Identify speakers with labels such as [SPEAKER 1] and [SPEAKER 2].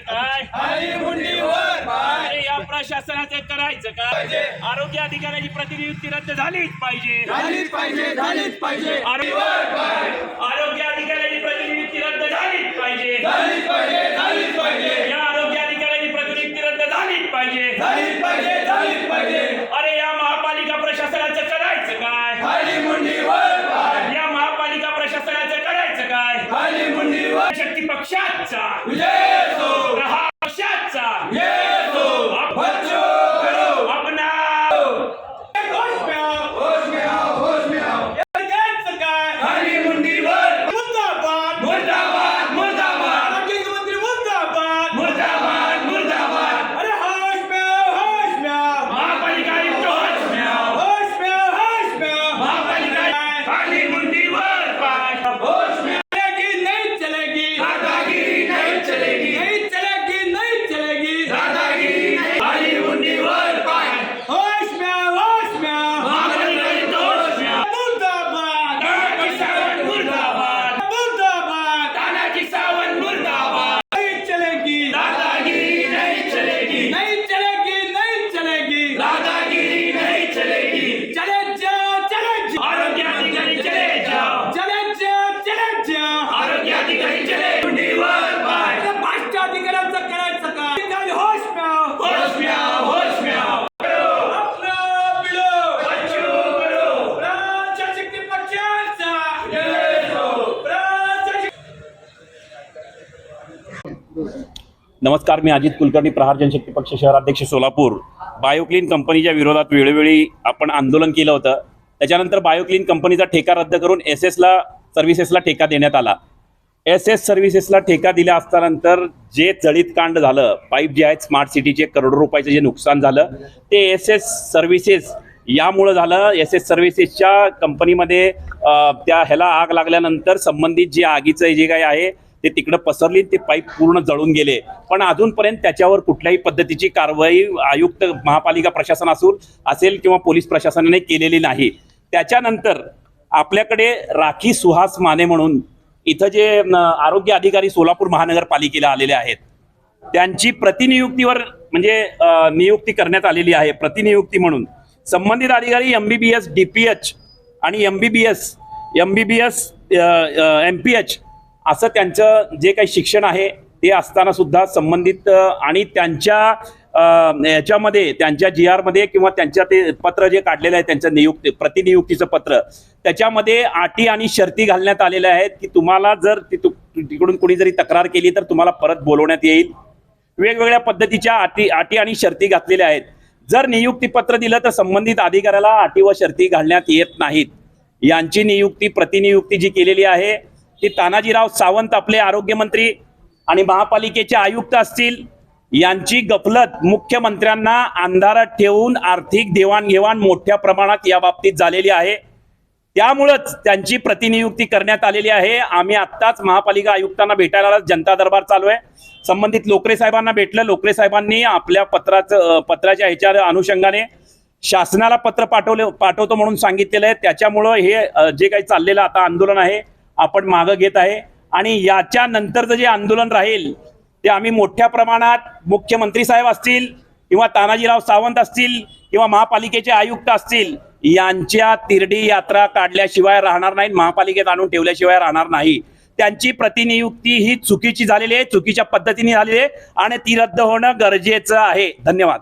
[SPEAKER 1] करायचं काय? या प्रशासनाचं करायचं काय? आरोग्य अधिकाऱ्याची प्रतिनियुक्ती रद्द झालीच पाहिजे.
[SPEAKER 2] झालीच पाहिजे झालीच पाहिजे.
[SPEAKER 1] आरोग्य आरोग्य अधिकाऱ्याची प्रतिनियुक्ती रद्द झालीच पाहिजे. शक्ती पक्षाचा.
[SPEAKER 2] विजय
[SPEAKER 3] नमस्कार मी अजित कुलकर्णी प्रहार जनशक्ती पक्ष शहराध्यक्ष सोलापूर. बायोक्लीन कंपनीच्या विरोधात वेळोवेळी आपण आंदोलन केलं होतं. त्याच्यानंतर बायोक्लीन कंपनीचा ठेका रद्द करून एस एसला सर्व्हिसेसला ठेका देण्यात आला. एस एस सर्व्हिसेसला ठेका दिल्या असतानंतर जे जळीत कांड झालं पाईप जे आहेत स्मार्ट सिटीचे करोडो रुपयाचं जे नुकसान झालं ते एस एस सर्व्हिसेस यामुळं झालं. एस एस सर्व्हिसेसच्या कंपनीमध्ये त्या ह्याला आग लागल्यानंतर संबंधित जे आगीचं जे काही आहे ते तिकडं पसरली ते पाईप पूर्ण जळून गेले. पण अजूनपर्यंत त्याच्यावर कुठल्याही पद्धतीची कारवाई आयुक्त महापालिका प्रशासन असून असेल किंवा पोलीस प्रशासनाने केलेली नाही. त्याच्यानंतर आपल्याकडे राखी सुहास माने म्हणून इथं जे आरोग्य अधिकारी सोलापूर महानगरपालिकेला आलेले आहेत. त्यांची प्रतिनियुक्तीवर म्हणजे नियुक्ती करण्यात आलेली आहे. प्रतिनियुक्ती म्हणून. संबंधित अधिकारी M B B S D P H आणि M B B S M B B S M P H असं त्यांचं जे काही शिक्षण आहे ते असताना सुद्धा संबंधित आणि त्यांच्या याच्यामध्ये त्यांच्या जी आरमध्ये किंवा त्यांच्या ते पत्र जे काढलेलं आहे त्यांचं नियुक्ती प्रतिनियुक्तीचं पत्र त्याच्यामध्ये अटी आणि शर्ती घालण्यात आलेल्या आहेत की तुम्हाला जर तिकडून कोणी जरी तक्रार केली तर तुम्हाला परत बोलवण्यात येईल. वेगवेगळ्या पद्धतीच्या अटी अटी आणि शर्ती घातलेल्या आहेत. जर नियुक्तीपत्र दिलं तर संबंधित अधिकाऱ्याला अटी व शर्ती घालण्यात येत नाहीत. यांची नियुक्ती प्रतिनियुक्ती जी केलेली आहे ती तानाजीराव सावंत आपले आरोग्यमंत्री आणि महापालिकेचे आयुक्त असतील यांची गफलत मुख्यमंत्र्यांना अंधारात ठेवून आर्थिक देवाणघेवाण मोठ्या प्रमाणात या बाबतीत झालेली आहे. त्यामुळंच त्यांची प्रतिनियुक्ती करण्यात आलेली आहे. आम्ही आत्ताच महापालिका आयुक्तांना भेटायला जनता दरबार चालू आहे. संबंधित लोकरे साहेबांना भेटलं. लोकरे साहेबांनी आपल्या पत्राचं पत्राच्या ह्याच्या अनुषंगाने शासनाला पत्र पाठवले पाठवतो म्हणून सांगितलेलं आहे. त्याच्यामुळं हे जे काही चाललेलं आता आंदोलन आहे आपण मागं घेत आहे. आणि याच्या नंतरचं जे आंदोलन राहील ते आम्ही मोठ्या प्रमाणात मुख्यमंत्री साहेब असतील किंवा तानाजीराव सावंत असतील किंवा महापालिकेचे आयुक्त असतील यांच्या तिरडी यात्रा काढल्याशिवाय राहणार नाही महापालिकेत आणून ठेवल्याशिवाय राहणार नाही. त्यांची प्रतिनियुक्ती ही चुकीची झालेली आहे चुकीच्या पद्धतीने झालेली आहे आणि ती रद्द होणं गरजेचं आहे. धन्यवाद.